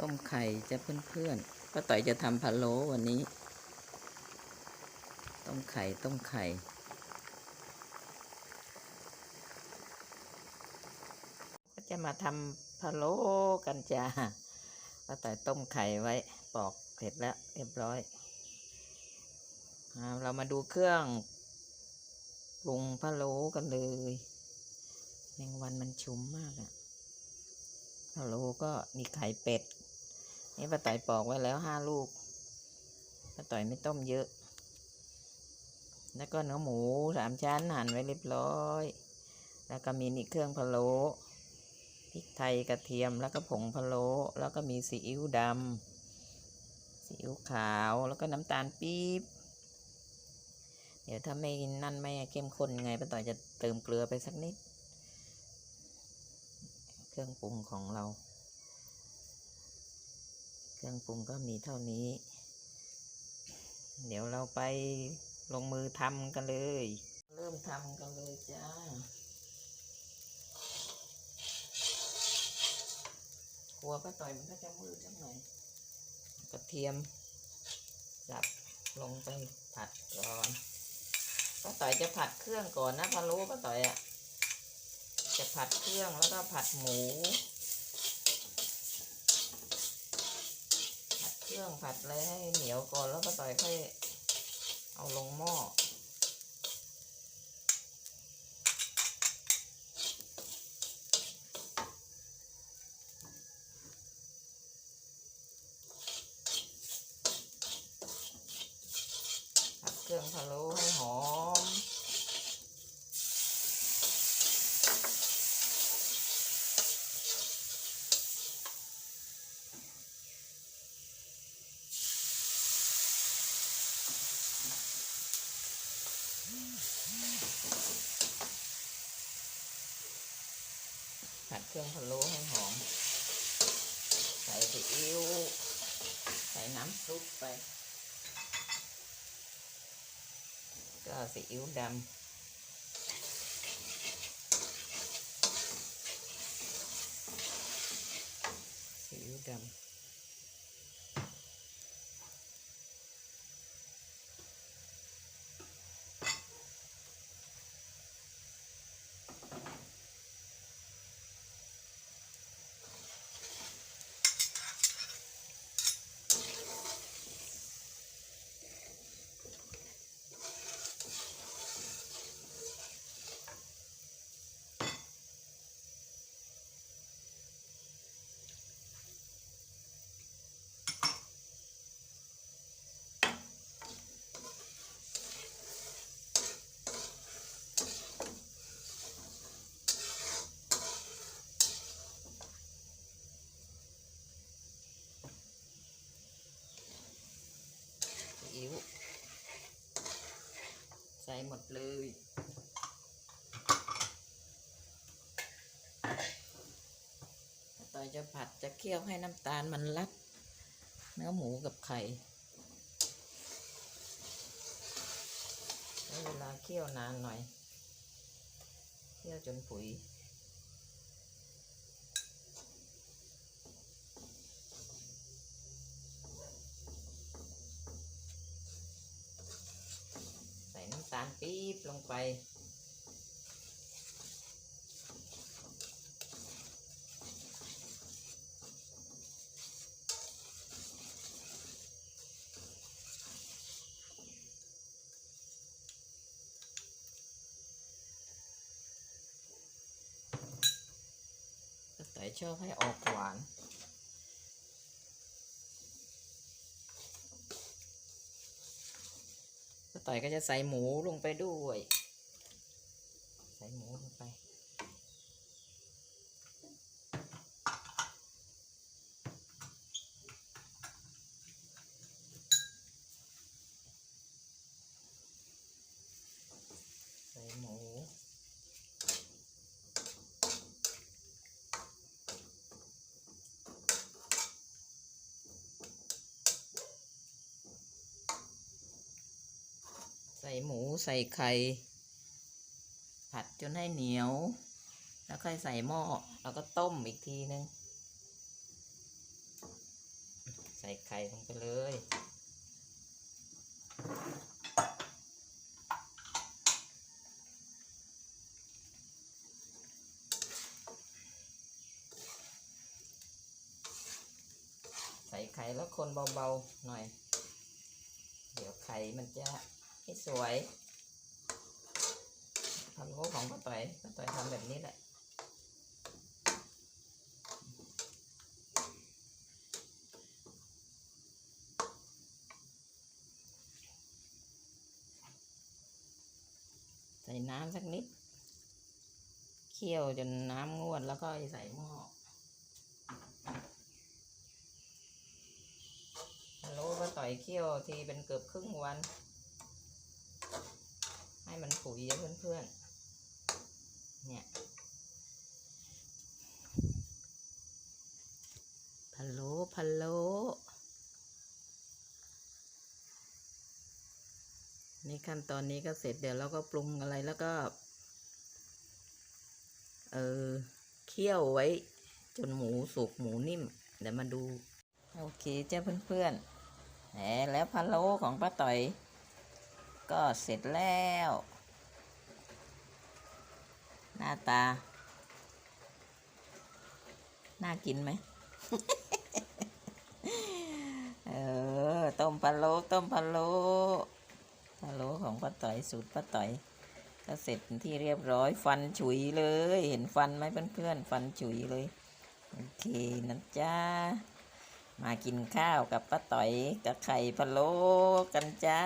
ต้มไข่จะเพื่อนๆป้าต่อยจะทำพะโล้วันนี้ ต้มไข่ต้มไข่ก็จะมาทำพะโล้กันจ้าป้าต่อยต้มไข่ไว้ปอกเสร็จแล้วเรียบร้อยเอาเรามาดูเครื่องปรุงพะโล้กันเลยแมงวันมันชุ่มมากอะพะโล้ก็มีไข่เป็ด นี่ป้าต่อยปอกไว้แล้วห้าลูกป้าต่อยไม่ต้มเยอะ แล้วก็เนื้อหมูสามชั้นหั่นไว้เรียบร้อย แล้วก็มีนี่เครื่องพะโล้พริกไทยกระเทียมแล้วก็ผงพะโล้แล้วก็มีซีอิ๊วดำซีอิ๊วขาวแล้วก็น้ำตาลปี๊บเดี๋ยวถ้าไม่นั่นไม่เข้มข้นยังไงป้าต่อยจะเติมเกลือไปสักนิด เครื่องปรุงของเรา เครื่องปรุงก็มีเท่านี้ เดี๋ยวเราไปลงมือทำกันเลย เริ่มทำกันเลยจ้าหัวป้าต่อยมันก็จะมืดจังหน่อยกระเทียมสับลงไปผัดก่อนป้าต่อยจะผัดเครื่องก่อนนะพะโล้ป้าต่อยอะจะผัดเครื่องแล้วก็ผัดหมู ผัดเค รื่องผัดอะไรให้เหนียวก่อนแล้วก็ต่อยค่อยเอาลงหม้อผัดเครื่องพะโล้ให้หอม ผัดเครื่องพะโล้ให้หอม ใส่ซีอิ๊ว ใส่น้ำซุปไป ก็ซีอิ๊วดำซีอิ๊วดำ หมดเลยต่อจะผัดจะเคี่ยวให้น้ำตาลมันรัด เนื้อหมูกับไข่เวลาเคี่ยวนานหน่อย เคี่ยวจนผุยำตาลปี๊บลงไป แต่ชอบให้ออกหวาน ป้า ต่อยก็จะใส่หมูลงไปด้วย ใส่หมูลงไป ใส่หมู ใส่หมูใส่ไข่ผัดจนให้เหนียว แล้วค่อยใส่หม้อแล้วก็ต้มอีกทีนึง ใส่ไข่ลงไปเลยใส่ไข่แล้วคนเบาๆหน่อย เดี๋ยวไข่มันจะ ไม่สวยพะโล้ของป้าต่อยป้าต่อยทำแบบนี้แหละใส่น้ำสักนิด เคี่ยวจนน้ำงวดแล้วก็ใส่หม้อฮัลโหลป้าต่อยเคี่ยวทีเป็นเกือบครึ่งวัน ให้มันผุยเยอะเพื่อนๆ เนี่ยพะโล้พะโล้นี่ขั้นตอนนี้ก็เสร็จเดี๋ยวเราก็ปรุงอะไรแล้วก็ เออเคี่ยวไว้ จนหมูสุกหมูนิ่ม เดี๋ยวมาดู โอเคเจ้าเพื่อนๆแหมแล้วพะโล้ของป้าต่อย ก็เสร็จแล้ว หน้าตา น่ากินไหมเออ ต้มพะโล้ต้มพะโล้พะโล้ของป้าต่อยสูตรป้าต่อย ก็เสร็จที่เรียบร้อยฟันฉุยเลย เห็นฟันไหมเพื่อนๆฟันฉุยเลย โอเคนะจ๊ะมากินข้าวกับป้าต่อยกับไข่พะโล้กันจ้า